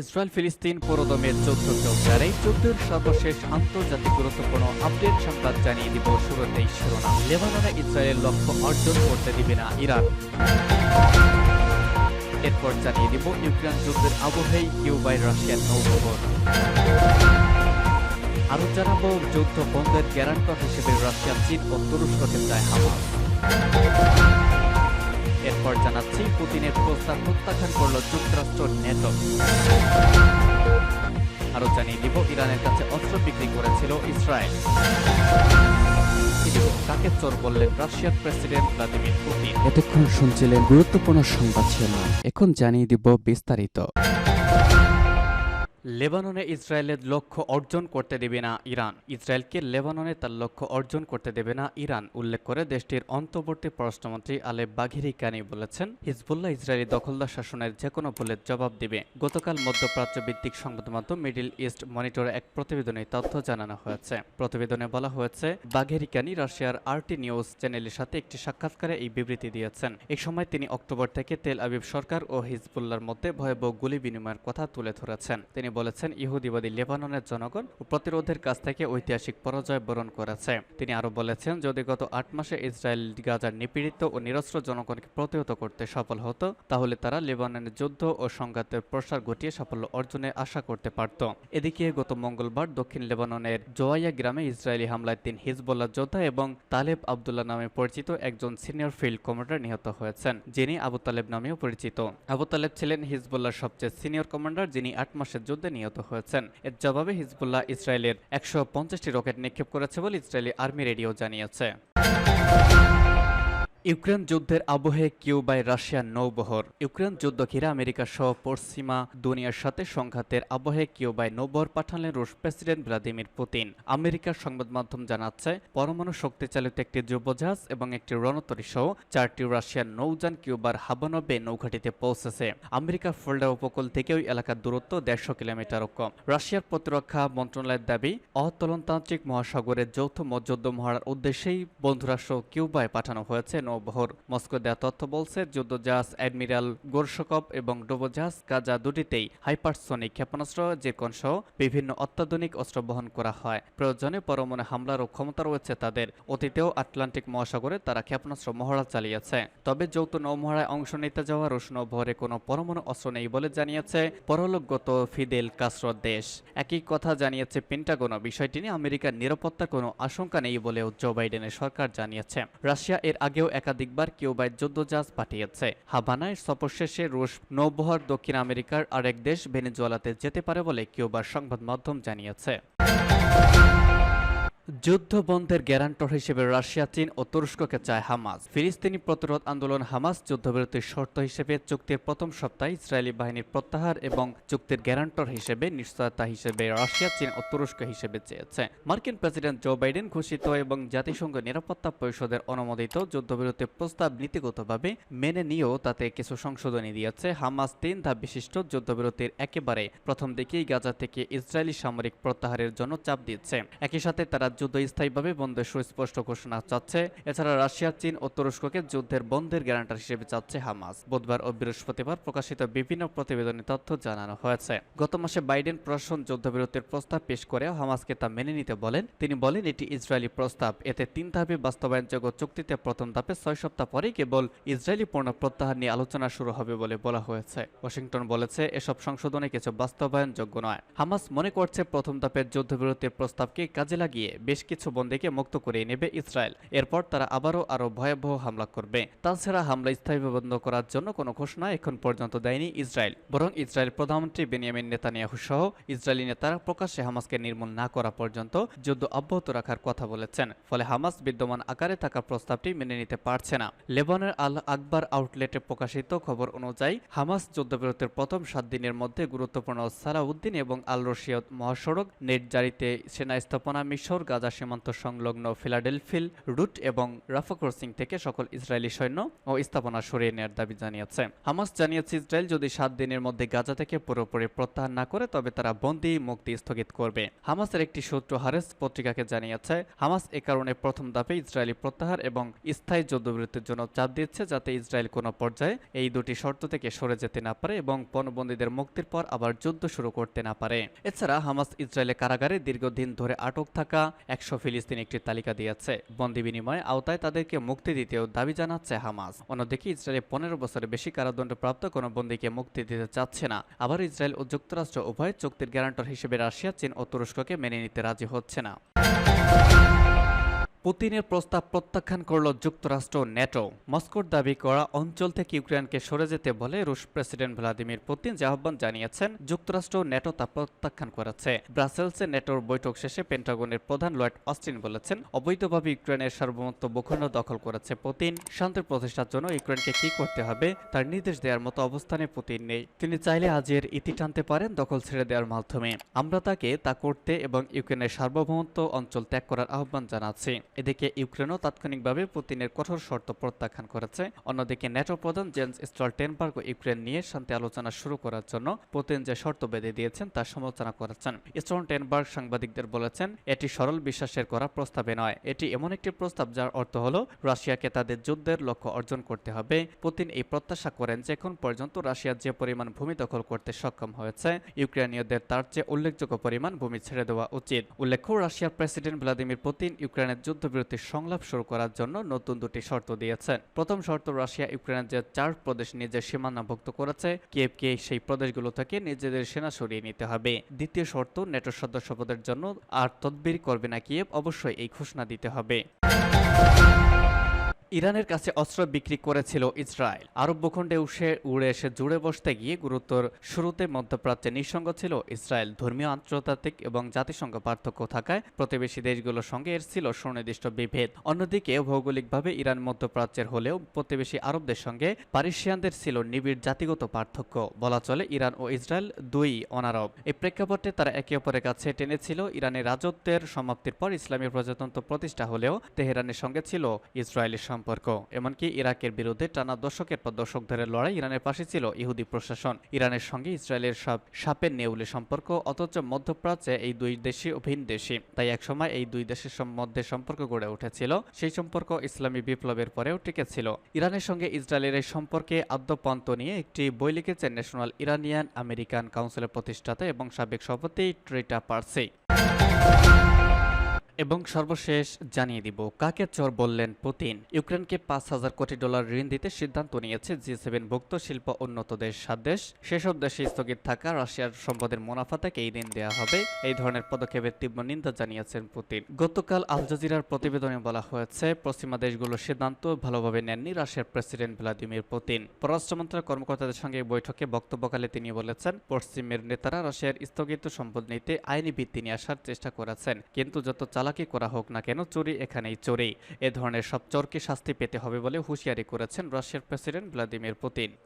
Israel ফিলিস্তিন পুরোদমের যুদ্ধ চলছে আর যুদ্ধের সর্বশেষ আন্তর্জাতিক গুরুত্বপূর্ণ আপডেট সংবাদ জানিয়ে দিব শুরুতেই শিরোনাম। লেবাননে ইসরায়েলের লক্ষ্য অর্জন করতে দিবে না ইরান। এরপর জানিয়ে দিব ইউক্রেন যুদ্ধের আবহেই কিউবায় রাশিয়ার নৌবহর আরও জানাব যুদ্ধ বন্ধের গ্যারান্টর হিসেবে রাশিয়া, চীন ও তুরস্ককে চায় হামাস এরপর জানাচ্ছি, পুতিনের প্রস্তাব প্রত্যাখ্যান করল যুক্তরাষ্ট্র, নেটো। আরও জানিয়ে দিব, ইরানের কাছে অস্ত্র বিক্রি করেছিল ইসরায়েল। কাকে চোর বললেন রাশিয়ার প্রেসিডেন্ট ভ্লাদিমির পুতিন? এতক্ষণ শুনছিলেন গুরুত্বপূর্ণ সংবাদ শিরোনাম। এখন জানিয়ে দিব বিস্তারিত। লেবাননে ইসরায়েলের লক্ষ্য অর্জন করতে দেবে না ইরান। ইসরায়েলকে লেবাননে তার লক্ষ্য অর্জন করতে দেবে না ইরান, উল্লেখ করে দেশটির অন্তর্বর্তী পররাষ্ট্রমন্ত্রী আলে বাঘিরি কানি বলেছেন, হিজবুল্লাহ ইসরায়েলি দখলদার শাসনের যে কোনো ভুলের জবাব দিবে। গতকাল মধ্যপ্রাচ্য ভিত্তিক সংবাদ মাধ্যম মিডিল ইস্ট মনিটরে এক প্রতিবেদনে তথ্য জানানো হয়েছে। প্রতিবেদনে বলা হয়েছে বাঘেরি কানি রাশিয়ার আরটি নিউজ চ্যানেলের সাথে একটি সাক্ষাৎকারে এই বিবৃতি দিয়েছেন। এই সময় তিনি অক্টোবর থেকে তেল আবিব সরকার ও হিজবুল্লার মধ্যে ভয়াবহ গুলি বিনিময়ের কথা তুলে ধরেছেন। তিনি বলেছেন, ইহুদিবাদী লেবাননের জনগণ ও প্রতিরোধের কাছ থেকে ঐতিহাসিক পরাজয় বরণ করেছে। তিনি আরও বলেছেন, যদি গত আট মাসে ইসরায়েল গাজার নিপীড়িত ও নিরস্ত্র জনগণকে প্রতিহত করতে সফল হতো, তাহলে তারা লেবাননের যুদ্ধ ও সংঘাতের প্রসার ঘটিয়ে সাফল্য অর্জনের আশা করতে পারত। এদিকে গত মঙ্গলবার দক্ষিণ লেবাননের জোয়াইয়া গ্রামে ইসরায়েলি হামলায় তিন হিজবুল্লাহ যোদ্ধা এবং তালেব আবদুল্লাহ নামে পরিচিত একজন সিনিয়র ফিল্ড কমান্ডার নিহত হয়েছেন, যিনি আবু তালেব নামেও পরিচিত। আবু তালেব ছিলেন হিজবুল্লাহর সবচেয়ে সিনিয়র কমান্ডার, যিনি আট মাসের যুদ্ধে নিহত হয়েছেন। এর জবাবে হিজবুল্লাহ ইসরায়েলের একশো পঞ্চাশটি রকেট নিক্ষেপ করেছে বলে ইসরায়েলি আর্মি রেডিও জানিয়েছে। ইউক্রেন যুদ্ধের আবহে কিউবায় রাশিয়ার নৌবহর। ইউক্রেন যুদ্ধ ঘিরে আমেরিকা সহ পশ্চিমা দুনিয়ার সাথে সংঘাতের আবহে কিউবায় নৌবহর পাঠালেন রুশ প্রেসিডেন্ট ভ্লাদিমির পুতিন। আমেরিকার সংবাদ মাধ্যম জানাচ্ছে, পরমাণু শক্তি চালিত একটি যুবজাহাজ এবং একটি রণতরী সহ চারটি রাশিয়ার নৌযান কিউবার হাবানবে নৌঘাটিতে পৌঁছেছে। আমেরিকা ফোল্ডার উপকূল থেকে ওই এলাকার দূরত্ব দেড়শো কিলোমিটারও কম। রাশিয়ার প্রতিরক্ষা মন্ত্রণালয়ের দাবি, অতলনতান্ত্রিক মহাসাগরের যৌথ মধ্যযুদ্ধ মহারার উদ্দেশ্যেই বন্ধুরাষ্ট্র কিউবায় পাঠানো হয়েছে নৌবহর মস্কো দেওয়া তথ্য বলছে, যুদ্ধজাহাজ অ্যাডমিরাল গোরসকপ এবং ডুবোজাহাজ কাজা দুটিতেই হাইপারসোনিক ক্ষেপণাস্ত্র জেকন সহ বিভিন্ন অত্যাধুনিক অস্ত্র বহন করা হয়। প্রয়োজনে পরমাণু হামলারও ক্ষমতা রয়েছে তাদের। অতীতেও আটলান্টিক মহাসাগরে তারা ক্ষেপণাস্ত্র মহড়া চালিয়েছে। তবে যৌথ নৌমহড়ায় অংশ নিতে যাওয়া রুশ নৌবহরে কোনো পরমাণু অস্ত্র নেই বলে জানিয়েছে পরলোকগত ফিদেল কাস্ট্রোর দেশ। একই কথা জানিয়েছে পেন্টাগনও বিষয়টি নিয়ে আমেরিকার নিরাপত্তা কোনো আশঙ্কা নেই বলেও জো বাইডেনের সরকার জানিয়েছে। রাশিয়া এর আগেও একাধিকবার কিউবায় যুদ্ধজাহাজ পাঠিয়েছে। হাবানায় সফর শেষে রুশ নৌবহর দক্ষিণ আমেরিকার আরেক দেশ ভেনেজুয়েলাতে যেতে পারে বলে কিউবার সংবাদ মাধ্যম জানিয়েছে। যুদ্ধ বন্ধের গ্যারান্টর হিসেবে রাশিয়া, চীন ও তুরস্ককে চায় হামাস। ফিলিস্তিনি প্রতিরোধ আন্দোলন হামাস যুদ্ধবিরতির শর্ত হিসেবে চুক্তির প্রথম সপ্তাহে ইসরায়েলি বাহিনীর প্রত্যাহার এবং চুক্তির গ্যারান্টর হিসেবে নিশ্চয়তা হিসেবে রাশিয়া, চীন ও তুরস্ক হিসেবে চেয়েছে। মার্কিন প্রেসিডেন্ট জো বাইডেন ঘোষিত এবং জাতিসংঘ নিরাপত্তা পরিষদের অনুমোদিত যুদ্ধবিরতির প্রস্তাব নীতিগতভাবে মেনে নিয়েও তাতে কিছু সংশোধনী দিয়েছে। হামাস তিন ধাপ বিশিষ্ট যুদ্ধবিরতির একেবারে প্রথম দিকেই গাজা থেকে ইসরায়েলি সামরিক প্রত্যাহারের জন্য চাপ দিচ্ছে। একই সাথে তারা যুদ্ধ স্থায়ীভাবে বন্ধের সুস্পষ্ট ঘোষণা চাচ্ছে। এছাড়া রাশিয়া, চীন ও তুরস্ককে যুদ্ধের বন্ধের গ্যারান্টার হিসেবে চাচ্ছে হামাস। বুধবার ও বৃহস্পতিবার প্রকাশিত বিভিন্ন প্রতিবেদনে তথ্য জানানো হয়েছে। গত মাসে বাইডেন প্রশাসন যুদ্ধবিরতির প্রস্তাব পেশ করেও হামাসকে তা মেনে নিতে বলেন। তিনি বলেন, এটি ইসরায়েলি প্রস্তাব। এতে তিন ধাপে বাস্তবায়নযোগ্য চুক্তিতে প্রথম ধাপে ছয় সপ্তাহ পরেই কেবল ইসরায়েলি পূর্ণ প্রত্যাহার নিয়ে আলোচনা শুরু হবে বলে বলা হয়েছে। ওয়াশিংটন বলেছে, এসব সংশোধনে কিছু বাস্তবায়নযোগ্য নয়। হামাস মনে করছে, প্রথম ধাপের যুদ্ধবিরতির প্রস্তাবকে কাজে লাগিয়ে বেশ কিছু বন্দীকে মুক্ত করে নেবে ইসরায়েল। এরপর তারা আবারও আরও ভয়াবহ হামলা করবে। তাছাড়া হামলা স্থায়ীভাবে বন্ধ করার জন্য কোনো ঘোষণা এখন পর্যন্ত দেয়নি ইসরায়েল। বরং ইসরায়েল প্রধানমন্ত্রী বেনিয়ামিন নেতানিয়াহু সহ ইসরায়েলি নেতারা প্রকাশ্যে হামাসকে নির্মূল না করা পর্যন্ত যুদ্ধ অব্যাহত রাখার কথা বলেছেন। ফলে হামাস বিদ্যমান আকারে থাকা প্রস্তাবটি মেনে নিতে পারছে না। লেবানের আল আকবর আউটলেটে প্রকাশিত খবর অনুযায়ী, হামাস যুদ্ধবিরতির প্রথম সাত দিনের মধ্যে গুরুত্বপূর্ণ সালাউদ্দিন এবং আল রশিয়ত মহাসড়ক নেট জারিতে সেনা স্থাপনা মিশর গাজা সীমান্ত সংলগ্ন ফিলাডেলফিল রুট এবং রাফা ক্রসিং থেকে সকল ইসরায়েলি সৈন্য ও স্থাপনা সরিয়ে নেওয়ার দাবি জানিয়েছে। হামাস জানিয়েছে ইসরায়েল যদি সাত দিনের মধ্যে গাজা থেকে পুরোপুরি প্রত্যাহার না করে, তবে তারা বন্দি মুক্তি স্থগিত করবে। হামাসের একটি সূত্র হারেস পত্রিকাকে জানিয়েছে, হামাস এ কারণে প্রথম ধাপে ইসরায়েলি প্রত্যাহার এবং স্থায়ী যুদ্ধবিরতির জন্য চাপ দিচ্ছে যাতে ইসরায়েল কোনো পর্যায়ে এই দুটি শর্ত থেকে সরে যেতে না পারে এবং পণবন্দীদের মুক্তির পর আবার যুদ্ধ শুরু করতে না পারে। এছাড়া হামাস ইসরায়েলের কারাগারে দীর্ঘদিন ধরে আটক থাকা একশো ফিলিস্তিন একটি তালিকা দিয়েছে। বন্দি বিনিময়ে আওতায় তাদেরকে মুক্তি দিতেও দাবি জানাচ্ছে হামাস। অন্যদিকে ইসরায়েল পনেরো বছরের বেশি কারাদণ্ডপ্রাপ্ত কোনো বন্দিকে মুক্তি দিতে চাচ্ছে না। আবার ইসরায়েল ও যুক্তরাষ্ট্র উভয় চুক্তির গ্যারান্টর হিসেবে রাশিয়া, চীন ও তুরস্ককে মেনে নিতে রাজি হচ্ছে না। পুতিনের প্রস্তাব প্রত্যাখ্যান করল যুক্তরাষ্ট্র ন্যাটো। মস্কোর দাবি করা অঞ্চল থেকে ইউক্রেনকে সরে যেতে বলে রুশ প্রেসিডেন্ট ভ্লাদিমির পুতিন যে আহ্বান জানিয়েছেন, যুক্তরাষ্ট্র ন্যাটো তা প্রত্যাখ্যান করেছে। ব্রাসেলসে ন্যাটোর বৈঠক শেষে পেন্টাগনের প্রধান লয়েড অস্টিন বলেছেন, অবৈধভাবে ইউক্রেনের সার্বভৌমত্ব ভূখণ্ড দখল করেছে পুতিন, শান্তি প্রতিষ্ঠার জন্য ইউক্রেনকে কি করতে হবে তার নির্দেশ দেওয়ার মতো অবস্থানে পুতিন নেই। তিনি চাইলে আজের ইতি টানতে পারেন দখল ছেড়ে দেওয়ার মাধ্যমে। আমরা তাকে তা করতে এবং ইউক্রেনের সার্বভৌমত্ব অঞ্চল ত্যাগ করার আহ্বান জানাচ্ছি। এদিকে ইউক্রেনও তাৎক্ষণিকভাবে পুতিনের কঠোর শর্ত প্রত্যাখ্যান করেছে। অন্যদিকে ন্যাটো প্রধান জেন্স স্টলটেনবার্গ ইউক্রেন নিয়ে শান্তি আলোচনা শুরু করার জন্য পুতিন যে শর্ত বেঁধে দিয়েছেন তার সমালোচনা করেছেন। স্টলটেনবার্গ সাংবাদিকদের বলেছেন, এটি সরল বিশ্বাসের করা প্রস্তাবে নয়। এটি এমন একটি প্রস্তাব যার অর্থ হল, রাশিয়াকে তাদের যুদ্ধের লক্ষ্য অর্জন করতে হবে। পুতিন এই প্রত্যাশা করেন যে এখন পর্যন্ত রাশিয়া যে পরিমাণ ভূমি দখল করতে সক্ষম হয়েছে, ইউক্রেনীয়দের তার চেয়ে উল্লেখযোগ্য পরিমাণ ভূমি ছেড়ে দেওয়া উচিত। উল্লেখ্য, রাশিয়ার প্রেসিডেন্ট ভ্লাদিমির পুতিন ইউক্রেনের যুদ্ধবিরতির সংলাপ শুরু করার জন্য নতুন দুটি শর্ত দিয়েছেন। প্রথম শর্ত, রাশিয়া, ইউক্রেনের যে চার প্রদেশ নিজের সীমানাভুক্ত করেছে কিয়েভকে সেই প্রদেশগুলো থেকে নিজেদের সেনা সরিয়ে নিতে হবে। দ্বিতীয় শর্ত, নেটো সদস্যপদের জন্য আর তদবির করবে না কিয়েভ, অবশ্যই এই ঘোষণা দিতে হবে। ইরানের কাছে অস্ত্র বিক্রি করেছিল ইসরায়েল। আরব ভূখণ্ডে উঠে উড়ে এসে জুড়ে বসতে গিয়ে গুরুত্বর শুরুতে মধ্যপ্রাচ্যে নিঃসঙ্গ ছিল ইসরায়েল। ধর্মীয়, আন্তর্জাতিক এবং জাতিসংঘ পার্থক্য থাকায় প্রতিবেশী দেশগুলোর সঙ্গে এর ছিল সুনির্দিষ্ট বিভেদ। অন্যদিকে ভৌগোলিকভাবে ইরান মধ্যপ্রাচ্যের হলেও প্রতিবেশী আরবদের সঙ্গে পারিসিয়ানদের ছিল নিবিড় জাতিগত পার্থক্য। বলা চলে ইরান ও ইসরায়েল দুই অনারব। এই প্রেক্ষাপটে তারা একে অপরের কাছে টেনেছিল। ইরানের রাজত্বের সমাপ্তির পর ইসলামী প্রজাতন্ত্র প্রতিষ্ঠা হলেও তেহরানের সঙ্গে ছিল ইসরায়েলের সম্পর্ক। এমনকি ইরাকের বিরুদ্ধে টানা দশকের পর দশক ধরে লড়াই ইরানের পাশে ছিল ইহুদি প্রশাসন। ইরানের সঙ্গে ইসরায়েলের সব সাপের নেউলে সম্পর্ক, অথচ মধ্যপ্রাচ্যে এই দুই দেশই ভিন দেশি তাই একসময় এই দুই দেশের মধ্যে সম্পর্ক গড়ে উঠেছিল। সেই সম্পর্ক ইসলামী বিপ্লবের পরেও টিকেছিল ইরানের সঙ্গে ইসরায়েলের এই সম্পর্কে আদ্যপান্ত নিয়ে একটি বই লিখেছেন ন্যাশনাল ইরানিয়ান আমেরিকান কাউন্সিলের প্রতিষ্ঠাতা এবং সাবেক সভাপতি ট্রিটা পার্সি। এবং সর্বশেষ জানিয়ে দিব, কাকে চোর বললেন পুতিন? ইউক্রেনকে পাঁচ হাজার কোটি ডলার ঋণ দিতে সিদ্ধান্ত নিয়েছে জি সেভেন ভুক্ত শিল্প উন্নত দেশ সাত দেশ সেসব দেশে স্থগিত থাকা রাশিয়ার সম্পদের মুনাফা থেকে এই ঋণ দেওয়া হবে। এই ধরনের পদক্ষেপের তীব্র নিন্দা জানিয়েছেন পুতিন। গতকাল আল জাজিরার প্রতিবেদনে বলা হয়েছে, পশ্চিমা দেশগুলোর সিদ্ধান্ত ভালোভাবে নেননি রাশিয়ার প্রেসিডেন্ট ভ্লাদিমির পুতিন। পররাষ্ট্র মন্ত্রণালয়ের কর্মকর্তাদের সঙ্গে বৈঠকে বক্তব্যকালে তিনি বলেছেন, পশ্চিমের নেতারা রাশিয়ার স্থগিত সম্পদ নিতে আইনি ভিত্তি নিয়ে আসার চেষ্টা করেছেন, কিন্তু যত চালাকি করা হোক না কেন, চুরি এখানেই চুরি। এ ধরনের সব চোরকে শাস্তি পেতে হবে বলে হুঁশিয়ারি করেছেন রাশিয়ার প্রেসিডেন্ট ভ্লাদিমির পুতিন।